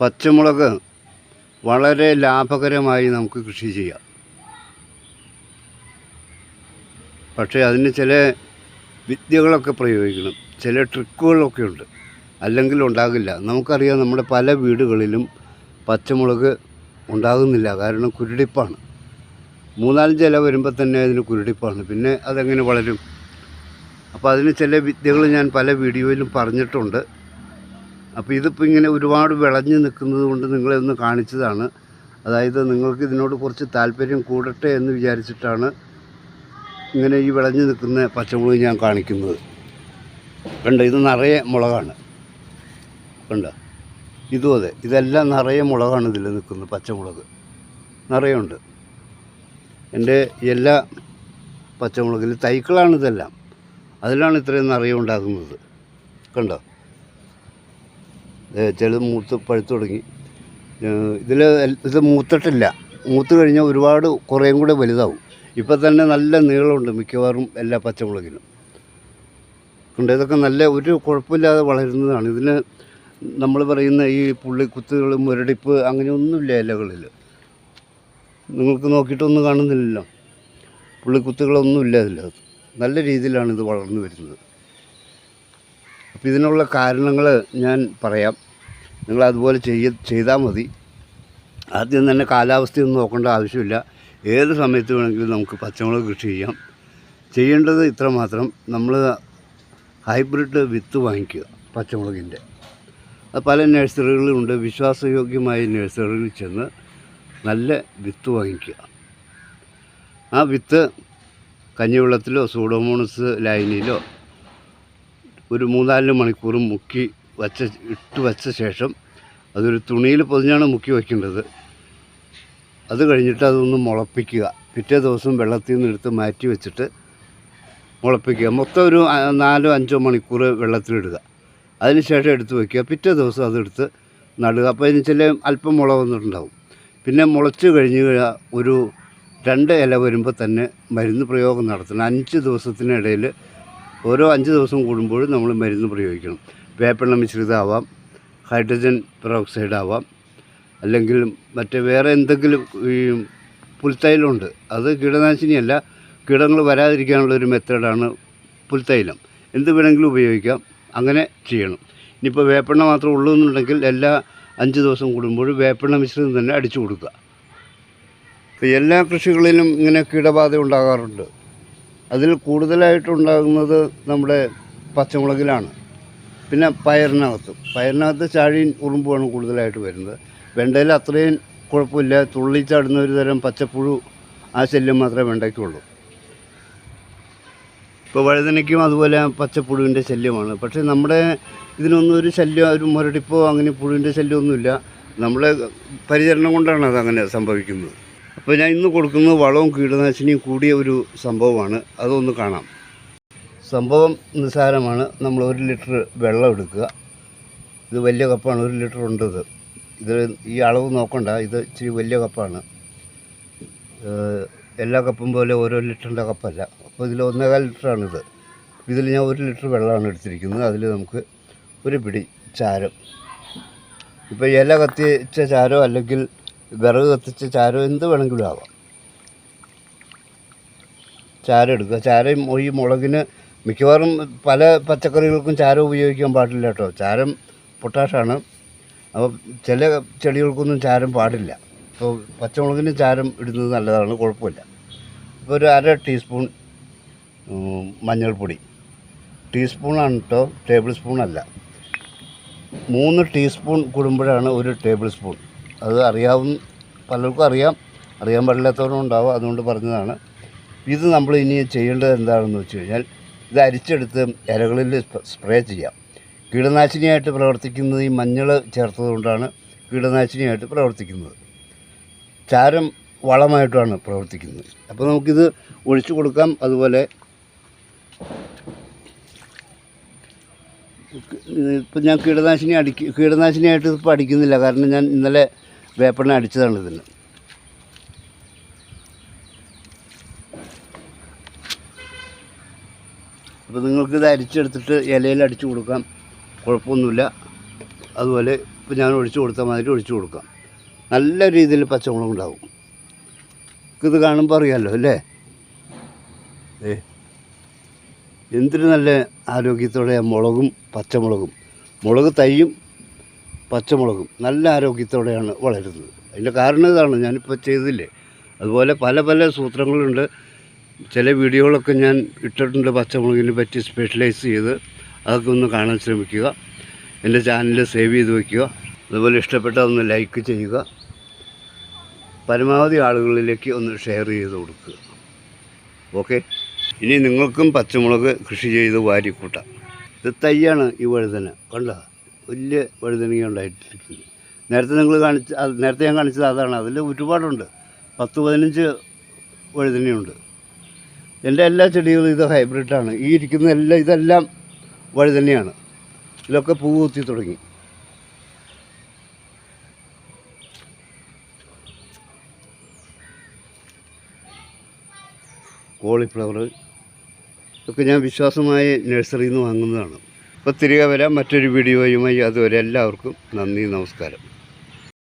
പച്ചമുളക് വളരെ ലാഭകരമായി നമുക്ക് കൃഷി ചെയ്യാം. പക്ഷേ അതിന് ചില വിദ്യകളൊക്കെ പ്രയോഗിക്കണം. ചില ട്രിക്കുകളൊക്കെ ഉണ്ട്. അല്ലെങ്കിൽ ഉണ്ടാകില്ല. നമുക്കറിയാം നമ്മുടെ പല വീടുകളിലും പച്ചമുളക് ഉണ്ടാകുന്നില്ല. കാരണം കുരുടിപ്പാണ്. മൂന്നാലഞ്ച് ഇല വരുമ്പോൾ തന്നെ അതിന് കുരുടിപ്പാണ്. പിന്നെ അതെങ്ങനെ വളരും? അപ്പോൾ അതിന് ചില വിദ്യകൾ ഞാൻ പല വീഡിയോയിലും പറഞ്ഞിട്ടുണ്ട്. അപ്പോൾ ഇതിപ്പോൾ ഇങ്ങനെ ഒരുപാട് വിളഞ്ഞു നിൽക്കുന്നത് കൊണ്ട് നിങ്ങളെ ഒന്ന് കാണിച്ചതാണ്. അതായത് നിങ്ങൾക്ക് ഇതിനോട് കുറച്ച് താല്പര്യം കൂടട്ടെ എന്ന് വിചാരിച്ചിട്ടാണ് ഇങ്ങനെ ഈ വിളഞ്ഞു നിൽക്കുന്ന പച്ചമുളക് ഞാൻ കാണിക്കുന്നത്. കണ്ടോ ഇത് നിറയെ മുളകാണ്. കണ്ടോ? ഇതും അതെ ഇതെല്ലാം നിറയെ മുളകാണ് ഇതിൽ നിൽക്കുന്നത് പച്ചമുളക്. നിറയുണ്ട്. എന്റെ എല്ലാ പച്ചമുളകിൽ തൈക്കളാണ് ഇതെല്ലാം. അതിലാണ് ഇത്രയും നിറയെ ഉണ്ടാകുന്നത്. കണ്ടോ? ചിലത് മൂത്ത് പഴുത്തു തുടങ്ങി. ഇതിൽ ഇത് മൂത്തിട്ടില്ല. മൂത്ത് കഴിഞ്ഞാൽ ഒരുപാട് കുറേയും കൂടെ വലുതാവും. ഇപ്പം തന്നെ നല്ല നീളമുണ്ട് മിക്കവാറും എല്ലാ പച്ചമുളകിനും ഉണ്ട് ഇതൊക്കെ നല്ല ഒരു കുഴപ്പമില്ലാതെ വളരുന്നതാണ്. ഇതിന് നമ്മൾ പറയുന്ന ഈ പുള്ളിക്കുത്തുകൾ മുരടിപ്പ് അങ്ങനെയൊന്നുമില്ല ഇലകളിൽ നിങ്ങൾക്ക് നോക്കിയിട്ടൊന്നും കാണുന്നില്ലല്ലോ. പുള്ളിക്കുത്തുകളൊന്നുമില്ല അതിൽ നല്ല രീതിയിലാണ് ഇത് വളർന്നു വരുന്നത്. അപ്പോൾ ഇതിനുള്ള കാരണങ്ങൾ ഞാൻ പറയാം. നിങ്ങൾ അതുപോലെ ചെയ്യ ചെയ്താൽ മതി. ആദ്യം തന്നെ കാലാവസ്ഥയൊന്നും നോക്കേണ്ട ആവശ്യമില്ല. ഏത് സമയത്ത് വേണമെങ്കിലും നമുക്ക് പച്ചമുളക് കൃഷി ചെയ്യാം. ചെയ്യേണ്ടത് ഇത്ര മാത്രം. നമ്മൾ ഹൈബ്രിഡ് വിത്ത് വാങ്ങിക്കുക പച്ചമുളകിന്റെ. അത് പല നഴ്സറികളുണ്ട് വിശ്വാസയോഗ്യമായ നഴ്സറികളിൽ ചെന്ന് നല്ല വിത്ത് വാങ്ങിക്കുക. ആ വിത്ത് കഞ്ഞിവെള്ളത്തിലോ സൂഡോമോണസ് ലൈനിലോ ഒരു മൂന്നാൽ മണിക്കൂർ മുക്കി വച്ച ഇട്ട് വച്ച ശേഷം അതൊരു തുണിയിൽ പൊതിഞ്ഞാണ് മുക്കി വയ്ക്കേണ്ടത്. അത് കഴിഞ്ഞിട്ട് അതൊന്ന് മുളപ്പിക്കുക. പിറ്റേ ദിവസം വെള്ളത്തിൽ നിന്ന് എടുത്ത് മാറ്റി വെച്ചിട്ട് മുളപ്പിക്കുക. മൊത്തം ഒരു നാലോ അഞ്ചോ മണിക്കൂർ വെള്ളത്തിലിടുക അതിന് ശേഷം എടുത്ത് വയ്ക്കുക. പിറ്റേ ദിവസം അതെടുത്ത് നടുക. അപ്പോൾ അതിന് ചില അല്പം മുള വന്നിട്ടുണ്ടാവും. പിന്നെ മുളച്ച് കഴിഞ്ഞ് ഒരു രണ്ട് ഇല വരുമ്പോൾ തന്നെ മരുന്ന് പ്രയോഗം നടത്തണം. അഞ്ച് ദിവസത്തിനിടയിൽ ഓരോ അഞ്ച് ദിവസം കൂടുമ്പോഴും നമ്മൾ മരുന്ന് പ്രയോഗിക്കണം. വേപ്പെണ്ണ മിശ്രിതമാവാം ഹൈഡ്രജൻ പെറോക്സൈഡ് ആവാം അല്ലെങ്കിൽ മറ്റ് വേറെ എന്തെങ്കിലും ഈ പുൽത്തൈലമുണ്ട്. അത് കീടനാശിനിയല്ല കീടങ്ങൾ വരാതിരിക്കാനുള്ള ഒരു മെത്തേഡാണ് പുൽത്തൈലം. എന്ത് വേണമെങ്കിലും ഉപയോഗിക്കാം അങ്ങനെ ചെയ്യണം. ഇനിയിപ്പോൾ വേപ്പെണ്ണ മാത്രം ഉള്ളൂ എന്നുണ്ടെങ്കിൽ എല്ലാ അഞ്ച് ദിവസം കൂടുമ്പോഴും വേപ്പെണ്ണ മിശ്രിതം തന്നെ അടിച്ചു കൊടുക്കുക. ഇപ്പോൾ എല്ലാ കൃഷികളിലും ഇങ്ങനെ കീടബാധ ഉണ്ടാകാറുണ്ട്. അതിൽ കൂടുതലായിട്ടുണ്ടാകുന്നത് നമ്മുടെ പച്ചമുളകിലാണ്. പിന്നെ പയറിനകത്ത്. പയറിനകത്ത് ചാഴിയും ഉറുമ്പുമാണ് കൂടുതലായിട്ട് വരുന്നത്. വെണ്ടയിൽ അത്രയും കുഴപ്പമില്ല. തുള്ളിച്ചാടുന്ന ഒരു തരം പച്ചപ്പുഴു ആ ശല്യം മാത്രമേ വെണ്ടയ്ക്കുള്ളൂ. ഇപ്പോൾ വഴുതനയ്ക്കും അതുപോലെ പച്ചപ്പുഴുവിന്റെ ശല്യമാണ്. പക്ഷേ നമ്മുടെ ഇതിനൊന്നും ഒരു ശല്യം ഒരു മുരടിപ്പോ അങ്ങനെ പുഴുവിന്റെ ശല്യമൊന്നുമില്ല. നമ്മുടെ പരിചരണം കൊണ്ടാണ് അതങ്ങനെ സംഭവിക്കുന്നത്. അപ്പോൾ ഞാൻ ഇന്ന് കൊടുക്കുന്നത് വളവും കീടനാശിനിയും കൂടിയ ഒരു സംഭവമാണ്. അതൊന്ന് കാണാം. സംഭവം നിസ്സാരമാണ്. നമ്മൾ ഒരു ലിറ്റർ വെള്ളം എടുക്കുക. ഇത് വലിയ കപ്പാണ്. ഒരു ലിറ്റർ ഉണ്ട് ഇത്. ഇത് ഈ അളവ് നോക്കണ്ട. ഇത് ഇച്ചിരി വലിയ കപ്പാണ്. എല്ലാ കപ്പും പോലെ ഓരോ ലിറ്ററിന്റെ കപ്പല്ല. അപ്പോൾ ഇതിൽ ഒന്നേകാൽ ലിറ്ററാണിത് ഇതിൽ ഞാൻ ഒരു ലിറ്റർ വെള്ളമാണ് എടുത്തിരിക്കുന്നത്. അതിൽ നമുക്ക് ഒരു പിടി ചാരം. ഇപ്പോൾ ഇല കത്തിച്ച ചാരോ അല്ലെങ്കിൽ വിറക് കത്തിച്ച ചാരോ എന്ത് വേണമെങ്കിലും ആവാം. ചാരം എടുക്കുക. ചാരം ഈ മുളകിന് മിക്കവാറും പല പച്ചക്കറികൾക്കും ചാരം ഉപയോഗിക്കാൻ പാടില്ല കേട്ടോ. ചാരം പൊട്ടാഷാണ്. അപ്പോൾ ചില ചെടികൾക്കൊന്നും ചാരം പാടില്ല. അപ്പോൾ പച്ചമുളകിന് ചാരം ഇടുന്നത് നല്ലതാണ് കുഴപ്പമില്ല. ഇപ്പോൾ ഒരു അര ടീസ്പൂൺ മഞ്ഞൾപ്പൊടി. ടീസ്പൂണാണ് കേട്ടോ ടേബിൾ സ്പൂൺ അല്ല മൂന്ന് ടീസ്പൂൺ കൂടുമ്പോഴാണ് ഒരു ടേബിൾ സ്പൂൺ. അത് അറിയാവുന്ന പലർക്കും അറിയാം. അറിയാൻ പാടില്ലാത്തവരും ഉണ്ടാവും അതുകൊണ്ട് പറഞ്ഞതാണ്. ഇത് നമ്മൾ ഇനി ചെയ്യേണ്ടത് എന്താണെന്ന് വെച്ച് കഴിഞ്ഞാൽ ഇത് അരിച്ചെടുത്ത് ഇലകളിൽ സ്പ്രേ ചെയ്യാം. കീടനാശിനിയായിട്ട് പ്രവർത്തിക്കുന്നത് ഈ മഞ്ഞൾ ചേർത്തതുകൊണ്ടാണ് കീടനാശിനിയായിട്ട് പ്രവർത്തിക്കുന്നത്. ചാരം വളമായിട്ടാണ് പ്രവർത്തിക്കുന്നത്. അപ്പോൾ നമുക്കിത് ഒഴിച്ചു കൊടുക്കാം. അതുപോലെ ഇപ്പം ഞാൻ കീടനാശിനി അടിക്ക കീടനാശിനിയായിട്ട് ഇപ്പോൾ അടിക്കുന്നില്ല. കാരണം ഞാൻ ഇന്നലെ വേപ്പെണ്ണ അടിച്ചതാണ് ഇതിന്. അപ്പോൾ ഇത് അരിച്ചെടുത്തിട്ട് ഇലയിൽ അടിച്ചു കൊടുക്കാം. കുഴപ്പമൊന്നുമില്ല. അതുപോലെ ഇപ്പോൾ ഞാൻ ഒഴിച്ചു കൊടുത്ത മാതിരി ഒഴിച്ചു കൊടുക്കാം. നല്ല രീതിയിൽ പച്ചമുളക് ഉണ്ടാവും. ഇത് കാണുമ്പോൾ അറിയാമല്ലോ അല്ലേ? ഏ എന്തിനു നല്ല ആരോഗ്യത്തോടെ മുളകും പച്ചമുളകും. മുളക് തൈയും പച്ചമുളകും നല്ല ആരോഗ്യത്തോടെയാണ് വളരുന്നത്. അതിന്റെ കാരണം ഇതാണ് ഞാനിപ്പോൾ ചെയ്തില്ലേ. അതുപോലെ പല പല സൂത്രങ്ങളുണ്ട്. ചില വീഡിയോകളൊക്കെ ഞാൻ ഇട്ടിട്ടുണ്ട് പച്ചമുളകിനെ പറ്റി സ്പെഷ്യലൈസ് ചെയ്ത്. അതൊക്കെ ഒന്ന് കാണാൻ ശ്രമിക്കുക. എന്റെ ചാനൽ സേവ് ചെയ്ത് വയ്ക്കുക അതുപോലെ ഇഷ്ടപ്പെട്ടതൊന്ന് ലൈക്ക് ചെയ്യുക. പരമാവധി ആളുകളിലേക്ക് ഒന്ന് ഷെയർ ചെയ്ത് കൊടുക്കുക. ഓക്കെ ഇനി നിങ്ങൾക്കും പച്ചമുളക് കൃഷി ചെയ്ത് വാരിക്കൂട്ടാം. ഇത് തൈയാണ് ഈ വഴുതന. കണ്ട? വലിയ വഴുതനങ്ങ ഉണ്ടായിട്ടിരിക്കുന്നത് നേരത്തെ നിങ്ങൾ കാണിച്ച നേരത്തെ ഞാൻ കാണിച്ചത് അതാണ്. അതിൽ ഒരുപാടുണ്ട്. പത്ത് പതിനഞ്ച് വഴുതനയുണ്ട്. എന്റെ എല്ലാ ചെടികളും ഇത് ഹൈബ്രിഡാണ് ഈ ഇരിക്കുന്ന എല്ലാം ഇതെല്ലാം വഴി തന്നെയാണ്. ഇതിലൊക്കെ പൂ കുത്തി തുടങ്ങി. കോളിഫ്ലവർ ഇതൊക്കെ ഞാൻ വിശ്വാസമായി നഴ്സറിയിൽ നിന്ന് വാങ്ങുന്നതാണ്. അപ്പോൾ തിരികെ വരാം. മറ്റൊരു വീഡിയോയുമായി അതുവരെ എല്ലാവർക്കും നന്ദി നമസ്കാരം.